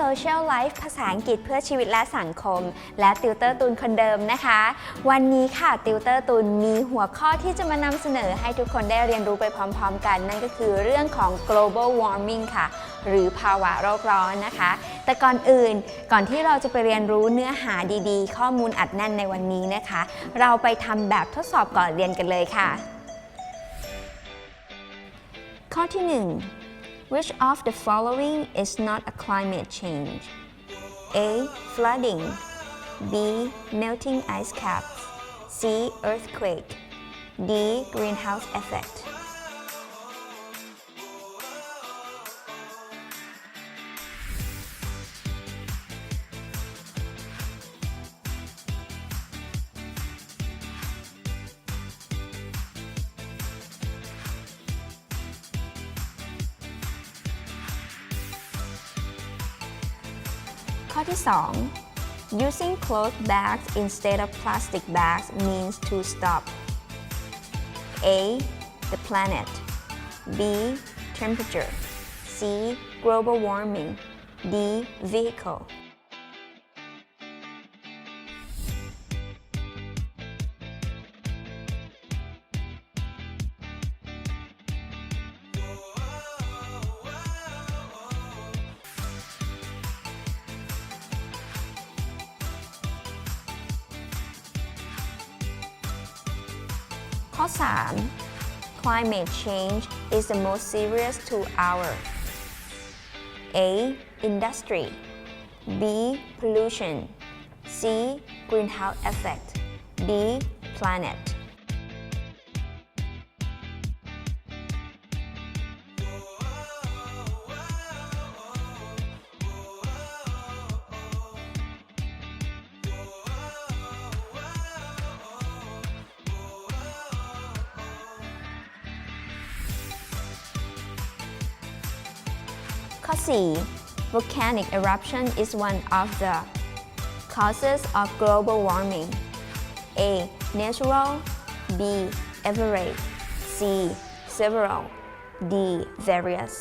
Social Life ภาษาอังกฤษเพื่อชีวิตและสังคม และติวเตอร์ตูนคนเดิมนะคะ วันนี้ค่ะติวเตอร์ตูนมีหัวข้อที่จะมานำเสนอให้ทุกคนได้เรียนรู้ไปพร้อม ๆ กัน นั่นก็คือเรื่องของ global warming ค่ะ หรือภาวะโลกร้อนนะคะ แต่ก่อนอื่นก่อนที่เราจะไปเรียนรู้เนื้อหาดีๆ ข้อมูลอัดแน่นในวันนี้นะคะ เราไปทำแบบทดสอบก่อนเรียนกันเลยค่ะ ข้อที่ 1 Which of the following is not a climate change? A. Flooding B. Melting ice caps C. Earthquake D. Greenhouse effect ข้อที่ 2 Using cloth bags instead of plastic bags means to stop A. The planet B. Temperature C. Global warming D. Vehicle Climate change is the most serious to our A. Industry B. Pollution C. Greenhouse effect D. Planet ข้อ4 Volcanic eruption is one of the causes of global warming A. Natural B. Average C. Several D. Various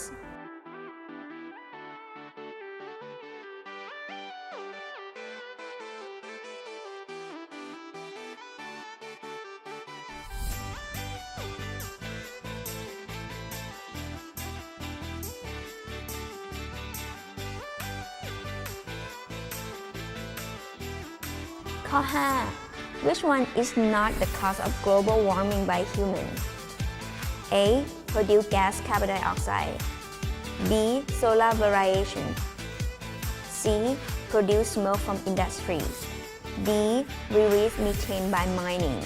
ข้อ 5 Which one is not the cause of global warming by humans A. Produce gas carbon dioxide B. Solar variation C. Produce smoke from industries D. Release methane by mining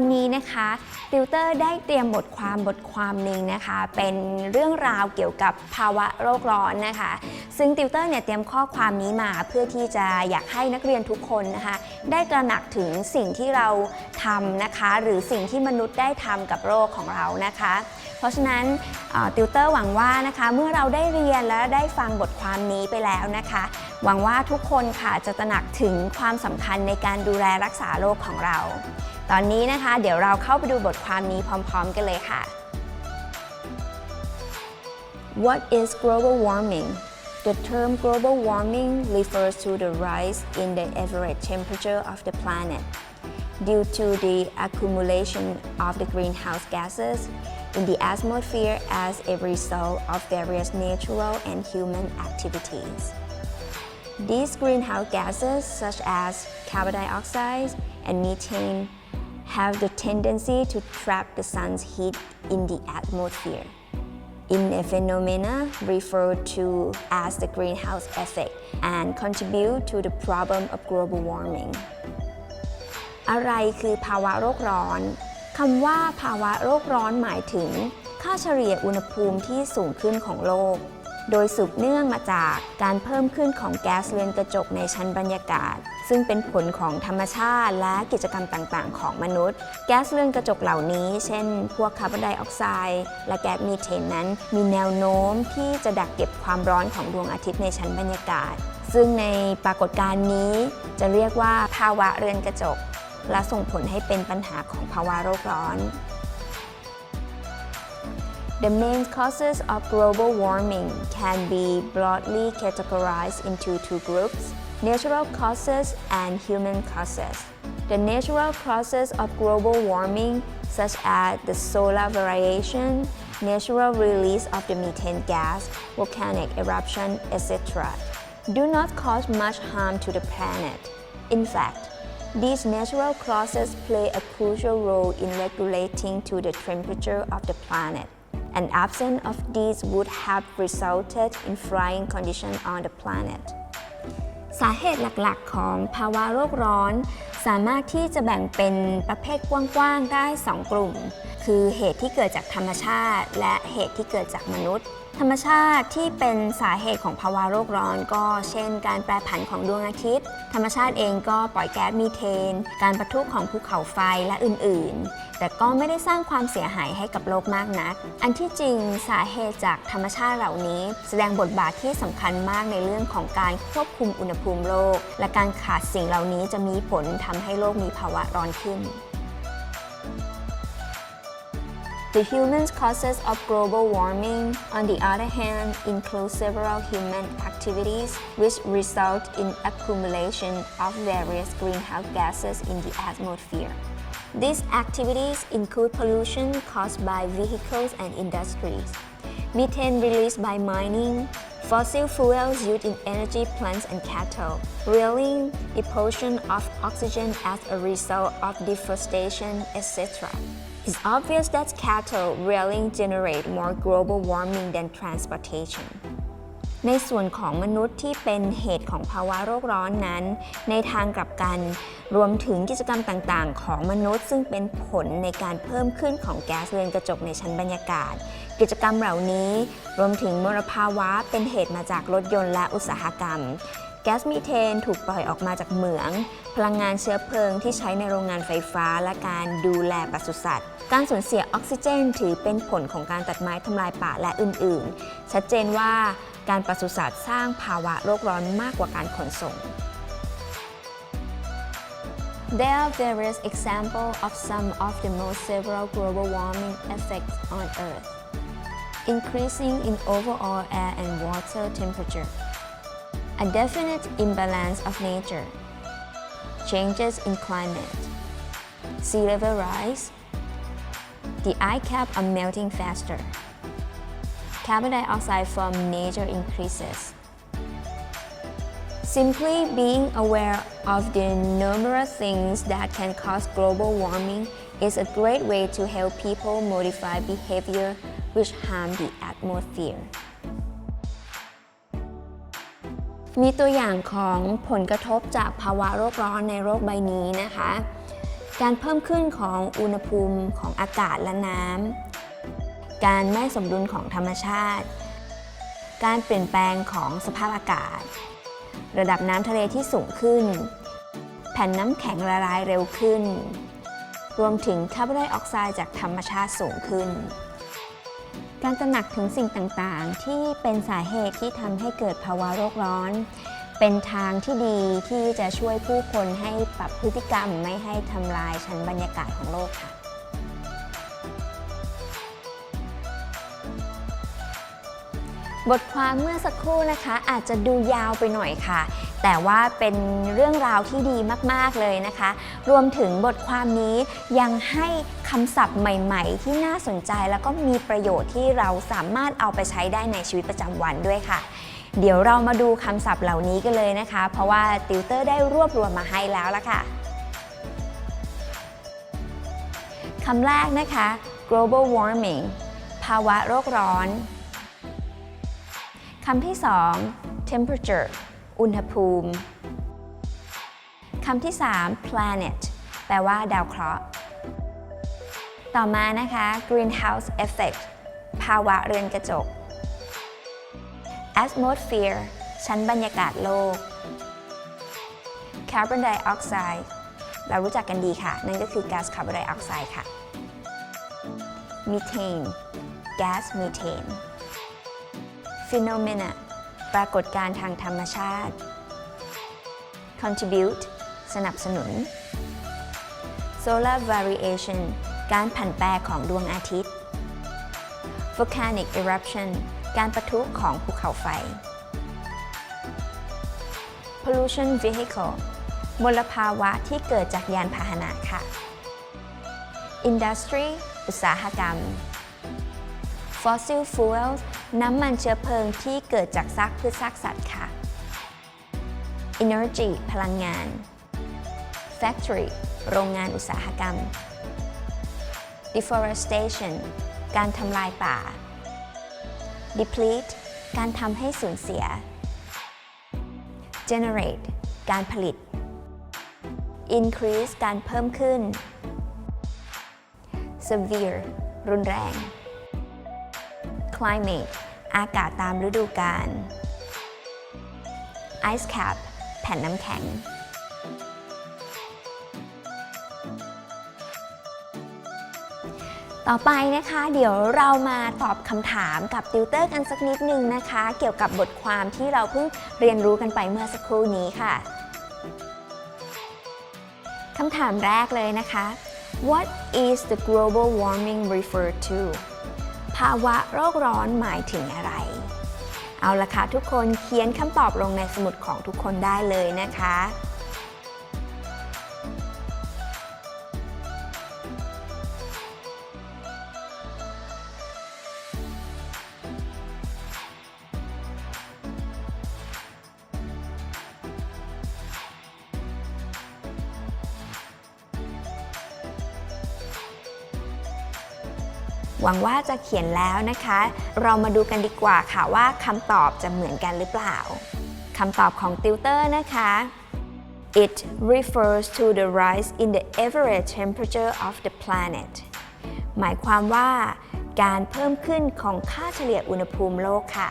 อนนี้นะคะติวเตอร์ได้เตรียมบทความบทความหนึ่งนะคะ เป็นเรื่องราวเกี่ยวกับภาวะโลกร้อนนะคะ ซึ่งติวเตอร์เนี่ยเตรียมข้อความนี้มาเพื่อที่จะอยากให้นักเรียนทุกคนนะคะ ได้ตระหนักถึงสิ่งที่เราทำนะคะ หรือสิ่งที่มนุษย์ได้ทำกับโลกของเรานะคะ เพราะฉะนั้นติวเตอร์หวังว่านะคะ เมื่อเราได้เรียนและได้ฟังบทความนี้ไปแล้วนะคะ หวังว่าทุกคนค่ะจะตระหนักถึงความสำคัญในการดูแลรักษาโลกของเรา ตอนนี้นะคะ เดี๋ยวเราเข้าไปดูบทความนี้พร้อม ๆ กันเลยค่ะ What is global warming The term global warming refers to the rise in the average temperature of the planet due to the accumulation of the greenhouse gases in the atmosphere as a result of various natural and human activities. These greenhouse gases, such as carbon dioxide and methane, have the tendency to trap the sun's heat in the atmosphere in a phenomena referred to as the greenhouse effect and contribute to the problem of global warming. อะไรคือภาวะโลกร้อน คำว่าภาวะโลกร้อนหมายถึง ค่าเฉลี่ยอุณหภูมิที่สูงขึ้นของโลก โดยสืบเนื่องมาจากการเพิ่มขึ้นของแก๊สเรือนกระจกในชั้นบรรยากาศ ซึ่งเป็นผลของธรรมชาติและกิจกรรมต่างๆ ของมนุษย์ แก๊สเรือนกระจกเหล่านี้ เช่น พวกคาร์บอนไดออกไซด์และแก๊สมีเทนนั้น มีแนวโน้มที่จะดักเก็บความร้อนของดวงอาทิตย์ในชั้นบรรยากาศ ซึ่งในปรากฏการณ์นี้จะเรียกว่าภาวะเรือนกระจก และส่งผลให้เป็นปัญหาของภาวะโลกร้อน The main causes of global warming can be broadly categorized into two groups natural causes and human causes. The natural causes of global warming, such as the solar variation, natural release of the methane gas, volcanic eruption, etc., do not cause much harm to the planet. In fact, these natural causes play a crucial role in regulating to the temperature of the planet. An absence of these would have resulted in frying conditions on the planet. สาเหตุหลักๆ ของภาวะโลกร้อน สามารถที่จะแบ่งเป็นประเภทกว้างๆ ได้ 2 กลุ่ม คือเหตุที่เกิดจากธรรมชาติ และเหตุที่เกิดจากมนุษย์ ธรรมชาติที่เป็นสาเหตุของภาวะโลกร้อน ก็เช่น การแปรผันของดวงอาทิตย์ ธรรมชาติเองก็ปล่อยแก๊สมีเทน การประทุของภูเขาไฟและอื่นๆ แต่ก็ไม่ได้สร้างความเสียหายให้กับโลกมากนัก อันที่จริงสาเหตุจากธรรมชาติเหล่านี้ แสดงบทบาทที่สำคัญมากในเรื่องของการควบคุมอุณหภูมิโลก และการขาดสิ่งเหล่านี้จะมีผลทำให้โลกมีภาวะร้อนขึ้น The human causes of global warming, on the other hand, include several human activities which result in accumulation of various greenhouse gases in the atmosphere. These activities include pollution caused by vehicles and industries, methane released by mining, fossil fuels used in energy plants and cattle, railing, deposition of oxygen as a result of deforestation, etc. It's obvious that cattle railing generate more global warming than transportation. ในส่วนของมนุษย์ที่เป็นเหตุของภาวะโลกร้อนนั้น ในทางกลับกัน รวมถึงกิจกรรมต่างๆ ของมนุษย์ซึ่งเป็นผลในการเพิ่มขึ้นของแก๊สเรือนกระจกในชั้นบรรยากาศ กิจกรรมเหล่านี้ รวมถึงมลภาวะเป็นเหตุมาจากรถยนต์และอุตสาหกรรม แก๊สมีเทนถูกปล่อยออกมาจากเหมือง พลังงานเชื้อเพลิงที่ใช้ในโรงงานไฟฟ้าและการดูแลปศุสัตว์ การสูญเสียออกซิเจน ถือเป็นผลของการตัดไม้ทำลายป่าและอื่นๆ ชัดเจนว่าการปศุสัตว์สร้างภาวะโลกร้อนมากกว่าการขนส่ง There are various examples of some of the most severe global warming effects on Earth. Increasing in overall air and water temperature. A definite imbalance of nature. Changes in climate. Sea level rise. The ice cap are melting faster. Carbon dioxide from nature increases. Simply being aware of the numerous things that can cause global warming is a great way to help people modify behavior which harm the atmosphere. มีตัวอย่างของผลกระทบจากภาวะโลกร้อนในโลกใบนี้นะคะ การเพิ่มขึ้นของอุณหภูมิของอากาศและน้ำ การไม่สมดุลของธรรมชาติ การเปลี่ยนแปลงของสภาพอากาศ ระดับน้ำทะเลที่สูงขึ้น แผ่นน้ำแข็งละลายเร็วขึ้น รวมถึงคาร์บอนไดออกไซด์จากธรรมชาติสูงขึ้น การตระหนักถึงสิ่งต่างๆ ที่เป็นสาเหตุที่ทำให้เกิดภาวะโลกร้อน เป็นทางที่ดีที่จะช่วยผู้คนให้ปรับพฤติกรรมไม่ให้ทำลายชั้นบรรยากาศของโลกค่ะบทความเมื่อสักครู่นะคะ อาจจะดูยาวไปหน่อยค่ะ แต่ว่าเป็นเรื่องราวที่ดีมากๆเลยนะคะ รวมถึงบทความนี้ยังให้คำศัพท์ใหม่ๆ ที่น่าสนใจแล้วก็มีประโยชน์ที่เราสามารถเอาไปใช้ได้ในชีวิตประจำวันด้วยค่ะ เดี๋ยวเรามาดูคำศัพท์เหล่านี้กันเลยนะคะ เพราะว่าติวเตอร์ได้รวบรวมมาให้แล้วละค่ะคำแรกนะคะ global warming ภาวะโลกร้อน คำที่สอง temperature อุณหภูมิ คำที่สาม planet แปลว่าดาวเคราะห์ ต่อมานะคะ greenhouse effect ภาวะเรือนกระจก atmosphere ชั้นบรรยากาศโลก carbon dioxide เรารู้จักกันดีค่ะ นั่นก็คือก๊าซคาร์บอนไดออกไซด์ค่ะ methane ก๊าซมีเทน phenomena ปรากฏการทางธรรมชาติ contribute สนับสนุน solar variation การผันแปรของดวงอาทิตย์ volcanic eruption การปะทุของภูเขาไฟ pollution vehicle มลภาวะที่เกิดจากยานพาหนะค่ะ industry อุตสาหกรรม fossil fuels น้ำมันเชื้อเพลิงที่เกิดจากซากพืชซากสัตว์ค่ะ energy พลังงาน factory โรงงานอุตสาหกรรม deforestation การทำลายป่า deplete การทำให้สูญเสีย generate การผลิต increase การเพิ่มขึ้น severe รุนแรง climate อากาศตามฤดูกาล ice cap แผ่นน้ำแข็ง ต่อไปนะคะ เดี๋ยวเรามาตอบคำถามกับติวเตอร์กันสักนิดนึงนะคะ เกี่ยวกับบทความที่เราเพิ่งเรียนรู้กันไปเมื่อสักครู่นี้ค่ะคำถามแรกเลยนะคะ What is the global warming referred to ภาวะโลกร้อนหมายถึงอะไร เอาละค่ะทุกคนเขียนคำตอบลงในสมุดของทุกคนได้เลยนะคะ วังว่าจะเขียนแล้วนะคะ เรามาดูกันดีกว่าค่ะว่าคำตอบจะเหมือนกันหรือเปล่าคำตอบของติวเตอร์นะคะ It refers to the rise in the average temperature of the planet หมายความว่าการเพิ่มขึ้นของค่าเฉลี่ยอุณหภูมิโลกค่ะ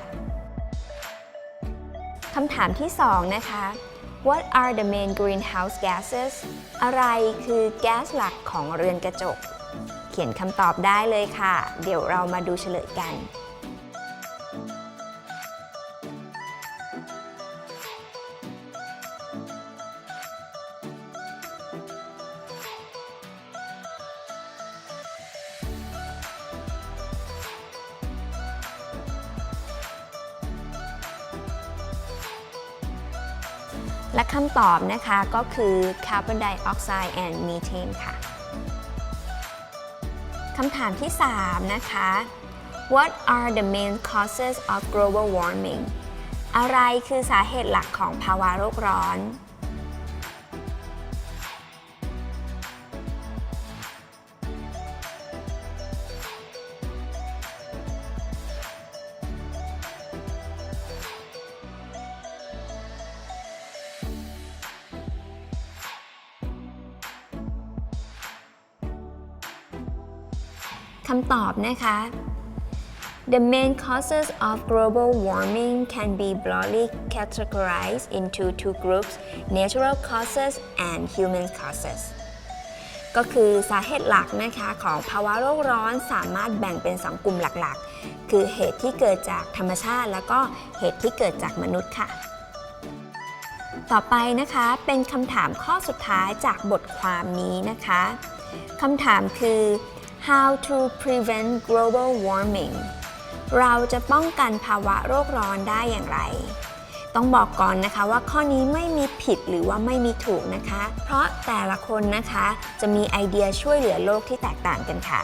คำถามที่ 2 นะคะ What are the main greenhouse gases อะไรคือแก๊สหลักของเรือนกระจก ขียนคำตอบได้เลยค่ะ เดี๋ยวเรามาดูเฉลยกันและคำตอบนะคะก็คือ carbon dioxide and methane ค่ะ คำถามที่ 3 นะคะ What are the main causes of global warming อะไรคือสาเหตุหลักของภาวะโลกร้อน คำตอบนะคะ The main causes of global warming can be broadly categorized into two groups natural causes and human causes ก็คือสาเหตุหลักนะคะของภาวะโลกร้อนสามารถแบ่งเป็น 2 กลุ่มหลักๆ คือเหตุที่เกิดจากธรรมชาติ แล้วก็เหตุที่เกิดจากมนุษย์ค่ะ ต่อไปนะคะเป็นคำถามข้อสุดท้ายจากบทความนี้นะคะคำถามคือ how to prevent global warming เราจะป้องกันภาวะโรคร้อนได้อย่างไร ต้องบอกก่อนนะคะว่าข้อนี้ไม่มีผิดหรือว่าไม่มีถูกนะคะ เพราะแต่ละคนนะคะจะมีไอเดียช่วยเหลือโลกที่แตกต่างกันค่ะ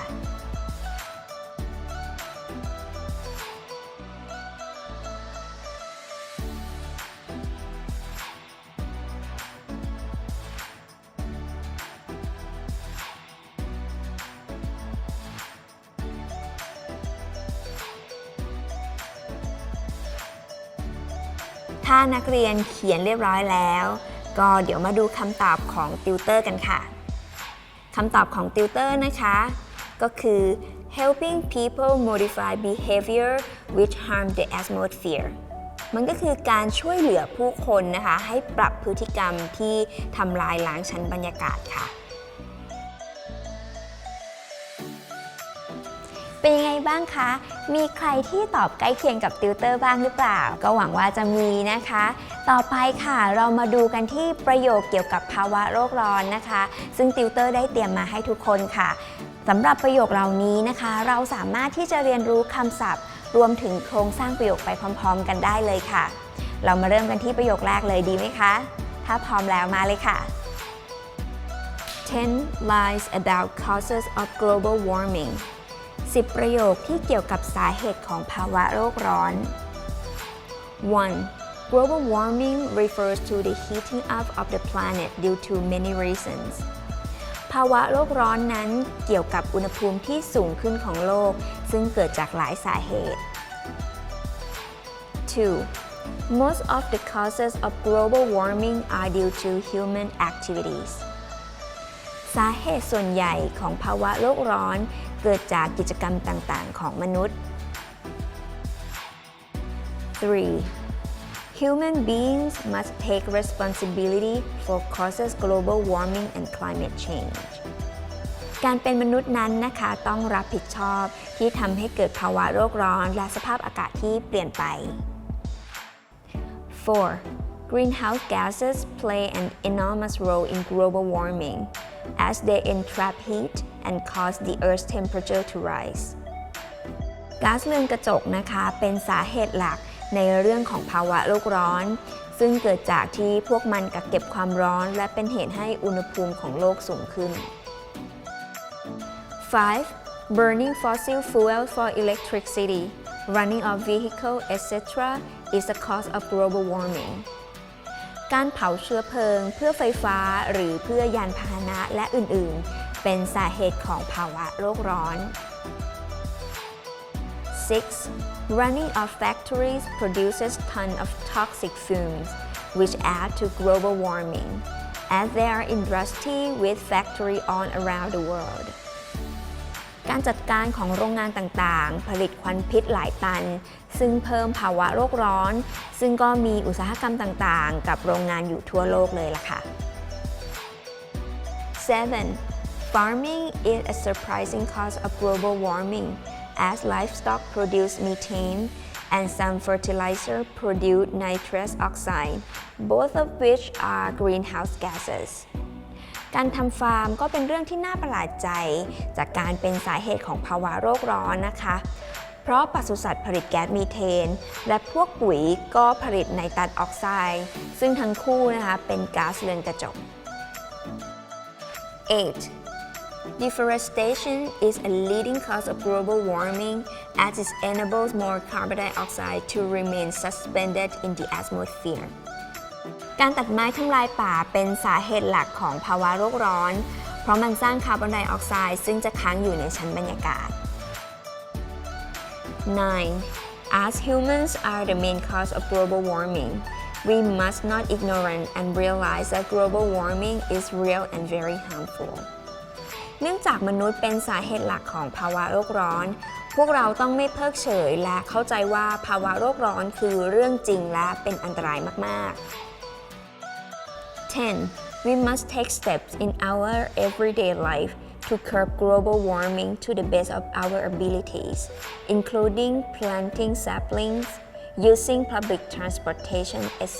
นักเรียนเขียนเรียบร้อยแล้ว ก็เดี๋ยวมาดูคำตอบของติวเตอร์กันค่ะคำตอบของติวเตอร์นะคะ ก็คือ helping people modify behavior which harm the atmosphere มันก็คือการช่วยเหลือผู้คนนะคะ ให้ปรับพฤติกรรมที่ทำลายล้างชั้นบรรยากาศค่ะ เป็นยังไงบ้างคะ มีใครที่ตอบใกล้เคียงกับติวเตอร์บ้างหรือเปล่า ก็หวังว่าจะมีนะคะ ต่อไปค่ะเรามาดูกันที่ประโยคเกี่ยวกับภาวะโลกร้อนนะคะ ซึ่งติวเตอร์ได้เตรียมมาให้ทุกคนค่ะสำหรับประโยคเหล่านี้นะคะ เราสามารถที่จะเรียนรู้คำศัพท์ รวมถึงโครงสร้างประโยคไปพร้อม ๆ กันได้เลยค่ะ เรามาเริ่มกันที่ประโยคแรกเลยดีไหมคะ ถ้าพร้อมแล้วมาเลยค่ะ 10 lies about causes of global warming 10 ประโยคที่เกี่ยวกับสาเหตุของภาวะโลกร้อน 1. Global warming refers to the heating up of the planet due to many reasons ภาวะโลกร้อนนั้นเกี่ยวกับอุณหภูมิที่สูงขึ้นของโลก ซึ่งเกิดจากหลายสาเหตุ 2. Most of the causes of global warming are due to human activities สาเหตุส่วนใหญ่ของภาวะโลกร้อนเกิดจากกิจกรรมต่างๆ ของมนุษย์ 3. Human beings must take responsibility for causes global warming and climate change การเป็นมนุษย์นั้นนะคะต้องรับผิดชอบที่ทำให้เกิดภาวะโลกร้อนและสภาพอากาศที่เปลี่ยนไป 4. Greenhouse gases play an enormous role in global warming as they entrap heat and cause the Earth's temperature to rise. ก๊าซเรือนกระจกนะคะเป็นสาเหตุหลักในเรื่องของภาวะโลกร้อน ซึ่งเกิดจากที่พวกมันกักเก็บความร้อน และเป็นเหตุให้อุณหภูมิของโลกสูงขึ้น 5. Burning fossil fuel for electricity, running of vehicle, etc. is a cause of global warming. การเผาเชื้อเพลิง เพื่อไฟฟ้าหรือเพื่อยานพาหนะและอื่นๆ เป็นสาเหตุของภาวะโลกร้อน 6. Running of factories produces ton of toxic fumes, which add to global warming, as there are industry with factories all around the world. การจัดการของโรงงานต่างๆ ผลิตควันพิษหลายตัน ซึ่งเพิ่มภาวะโลกร้อน ซึ่งก็มีอุตสาหกรรมต่างๆ กับโรงงานอยู่ทั่วโลกเลยล่ะค่ะ 7. Farming is a surprising cause of global warming as livestock produce methane and some fertilizer produce nitrous oxide, both of which are greenhouse gases. การทำฟาร์มก็เป็นเรื่องที่น่าประหลาดใจ จากการเป็นสาเหตุของภาวะโลกร้อนนะคะ เพราะปศุสัตว์ผลิตแก๊สมีเทน และพวกปุ๋ยก็ผลิตไนตรัสออกไซด์ ซึ่งทั้งคู่นะคะเป็นก๊าซเรือนกระจก 8. Deforestation is a leading cause of global warming as it enables more carbon dioxide to remain suspended in the atmosphere. การตัดไม้ทำลายป่าเป็นสาเหตุหลักของภาวะโลกร้อน เพราะมันสร้างคาร์บอนไดออกไซด์ซึ่งจะค้างอยู่ในชั้นบรรยากาศ 9. As humans are the main cause of global warming, we must not ignorant and realize that global warming is real and very harmful. เนื่องจากมนุษย์เป็นสาเหตุหลักของภาวะโลกร้อน พวกเราต้องไม่เพิกเฉยและเข้าใจว่าภาวะโลกร้อนคือเรื่องจริงและเป็นอันตรายมาก ๆ 10. We must take steps in our everyday life to curb global warming to the best of our abilities, including planting saplings, using public transportation, etc.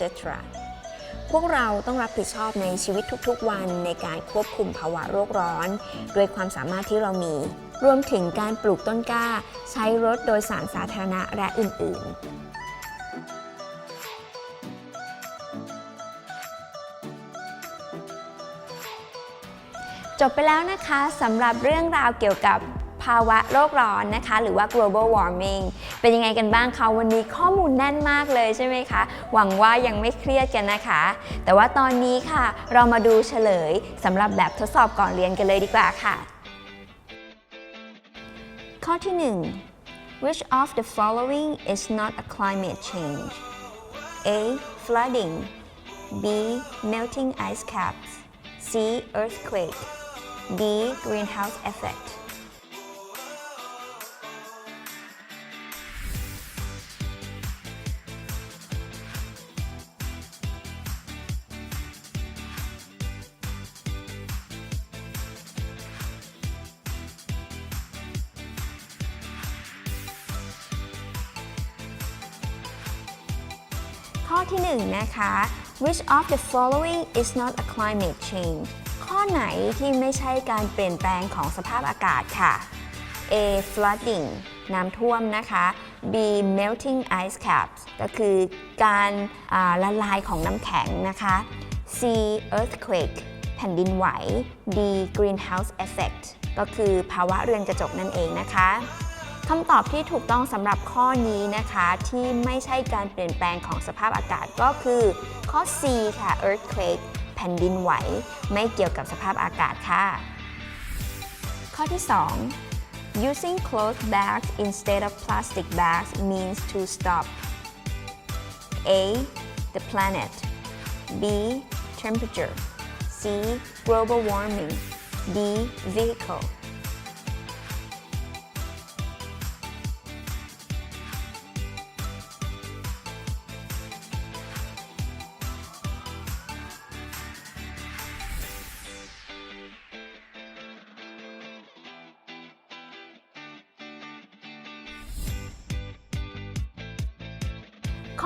พวกเราต้องรับผิดชอบในชีวิตทุกๆ วันในการควบคุมภาวะโลกร้อนด้วยความสามารถที่เรามี รวมถึงการปลูกต้นกล้า ใช้รถโดยสารสาธารณะและอื่นๆ จบไปแล้วนะคะสำหรับเรื่องราวเกี่ยวกับภาวะโลกร้อนนะคะ หรือว่า global warming เป็นยังไงกันบ้างคะวันนี้ข้อมูลแน่นมากเลยใช่ไหมคะ หวังว่ายังไม่เครียดกันนะคะ แต่ว่าตอนนี้ค่ะ เรามาดูเฉลยสำหรับแบบทดสอบก่อนเรียนกันเลยดีกว่าค่ะ ข้อที่ 1 Which of the following is not a climate change A. Flooding B. Melting ice caps C. Earthquake D. Greenhouse effect ข้อที่ 1 นะคะ Which of the following is not a climate change ข้อ ไหนที่ไม่ใช่การเปลี่ยนแปลงของสภาพอากาศค่ะ A flooding น้ำท่วมนะคะ B melting ice caps ก็คือการาละลายของน้ำแข็งนะคะ C earthquake แผ่นดินไหว D greenhouse effect ก็คือภาวะเรือนกระจกนั่นเองนะคะคำตอบที่ถูกต้องสำหรับข้อนี้นะคะที่ไม่ใช่การเปลี่ยนแปลงของสภาพอากาศก็คือข้อ C ค่ะ earthquake ผ่นดินไหว ไม่เกี่ยวกับสภาพอากาศค่ะ ข้อที่ 2 using cloth bags instead of plastic bags means to stop A the planet B temperature C global warming D vehicle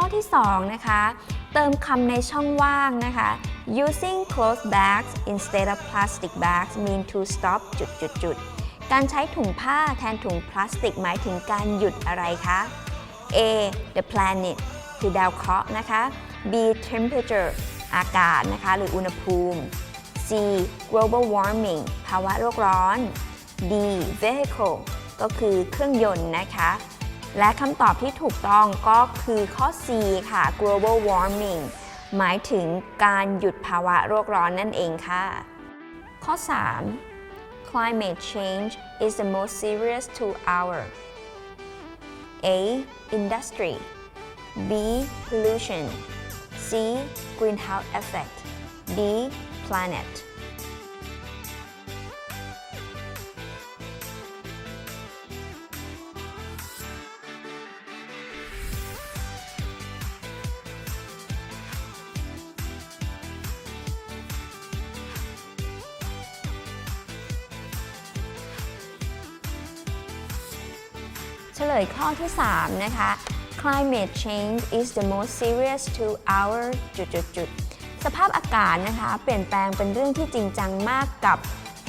ข้อที่ 2 นะคะ เติมคำในช่องว่างนะคะ using cloth bags instead of plastic bags mean to stop จุดจุดจุดการใช้ถุงผ้าแทนถุงพลาสติกหมายถึงการหยุดอะไรคะ A the planet คือดาวเคราะห์นะคะ B temperature อากาศนะคะ หรืออุณหภูมิ C global warming ภาวะโลกร้อน D vehicle ก็คือเครื่องยนต์นะคะ และคำตอบที่ถูกต้องก็คือข้อ C ค่ะ global warming หมายถึงการหยุดภาวะโลกร้อนนั่นเองค่ะ ข้อ 3 climate change is the most serious to our A industry B pollution C greenhouse effect D planet ยข้อที่ 3 นะคะ climate change is the most serious to our จุดจุดจุดสภาพอากาศนะคะ เปลี่ยนแปลงเป็นเรื่องที่จริงจังมากกับ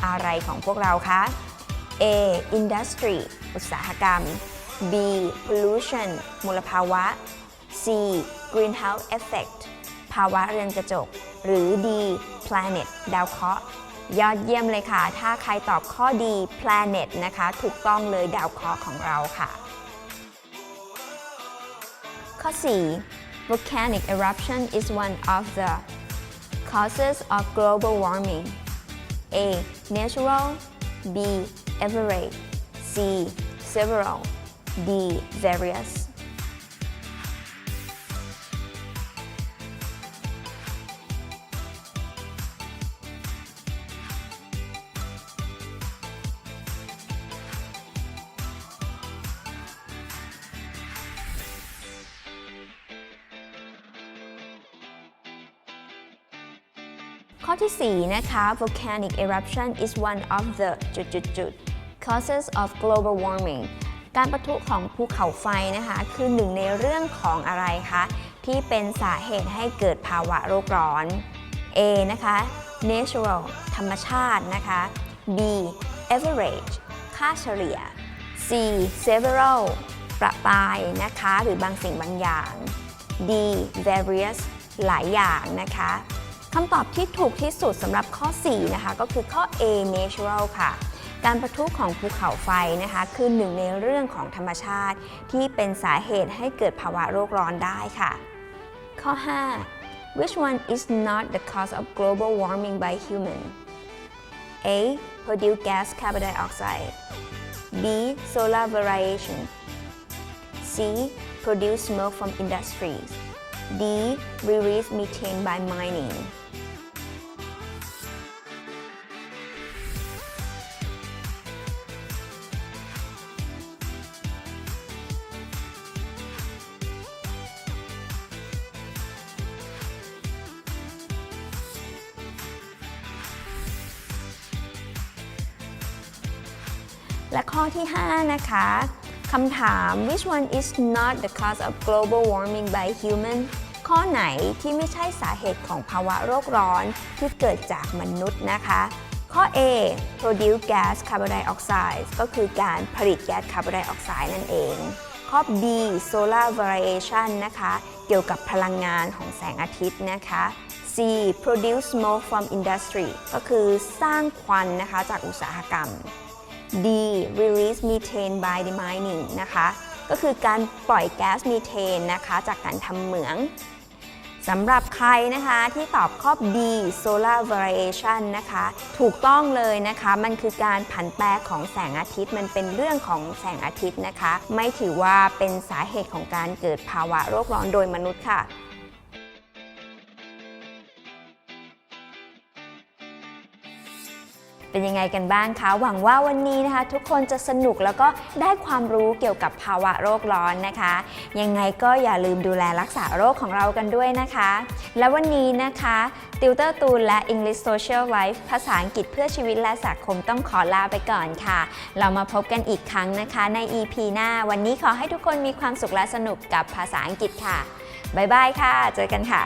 อะไรของพวกเราคะ A industry อุตสาหกรรม B pollution มลภาวะ C greenhouse effect ภาวะเรือนกระจก หรือ D planet ดาวเคราะห์ยอดเยี่ยมเลยค่ะ ถ้าใครตอบข้อดี planet นะคะ ถูกต้องเลยดาวเคราะห์ของเราค่ะ ข้อ4 volcanic eruption is one of the causes of global warming. A natural B average C several D various 4 นะคะ volcanic eruption is one of the จุดจุดจุด causes of global warming การปะทุของภูเขาไฟนะคะ คือหนึ่งในเรื่องของอะไรคะ ที่เป็นสาเหตุให้เกิดภาวะโลกร้อน A นะคะ natural ธรรมชาตินะคะ B average คค่าเฉลี่ย C several ประปรายนะคะ หรือบางสิ่งบางอย่าง D various หลายอย่างนะคะ คำตอบที่ถูกที่สุดสำหรับข้อ 4 นะคะ ก็คือข้อ A natural ค่ะการประทุของภูเขาไฟนะคะคือหนึ่งในเรื่องของธรรมชาติ ที่เป็นสาเหตุให้เกิดภาวะโลกร้อนได้ค่ะ ข้อ 5 which one is not the cause of global warming by human A produce gas carbon dioxide B solar variation C produce smoke from industries D release methane by mining และข้อที่ 5 นะคะคำถาม which one is not the cause of global warming by human ข้อไหนที่ไม่ใช่สาเหตุของภาวะโลกร้อนที่เกิดจากมนุษย์นะคะ ข้อ A produce gas carbon dioxide ก็คือการผลิตแก๊สคาร์บอนไดออกไซด์นั่นเอง ข้อ B solar variation นะคะ เกี่ยวกับพลังงานของแสงอาทิตย์นะคะ C produce smoke from industry ก็คือสร้างควันนะคะจากอุตสาหกรรม D release methane by the mining นะคะ ก็คือการปล่อยแก๊สมีเทนนะคะ จากการทำเหมืองสำหรับใครนะคะที่ตอบข้อ B solar variation นะคะ ถูกต้องเลยนะคะ มันคือการผันแปรของแสงอาทิตย์ มันเป็นเรื่องของแสงอาทิตย์นะคะ ไม่ถือว่าเป็นสาเหตุของการเกิดภาวะโลกร้อนโดยมนุษย์ค่ะ เป็นยังไงกันบ้างคะ หวังว่าวันนี้นะคะ ทุกคนจะสนุกแล้วก็ได้ความรู้เกี่ยวกับภาวะโลกร้อนนะคะ ยังไงก็อย่าลืมดูแลรักษาโรคของเรากันด้วยนะคะ และวันนี้นะคะติวเตอร์ตูนและ English Social Life ภาษาอังกฤษเพื่อชีวิตและสังคมต้องขอลาไปก่อนค่ะ เรามาพบกันอีกครั้งนะคะใน EP หน้า วันนี้ขอให้ทุกคนมีความสุขและสนุกกับภาษาอังกฤษค่ะ บ๊ายบายค่ะ เจอกันค่ะ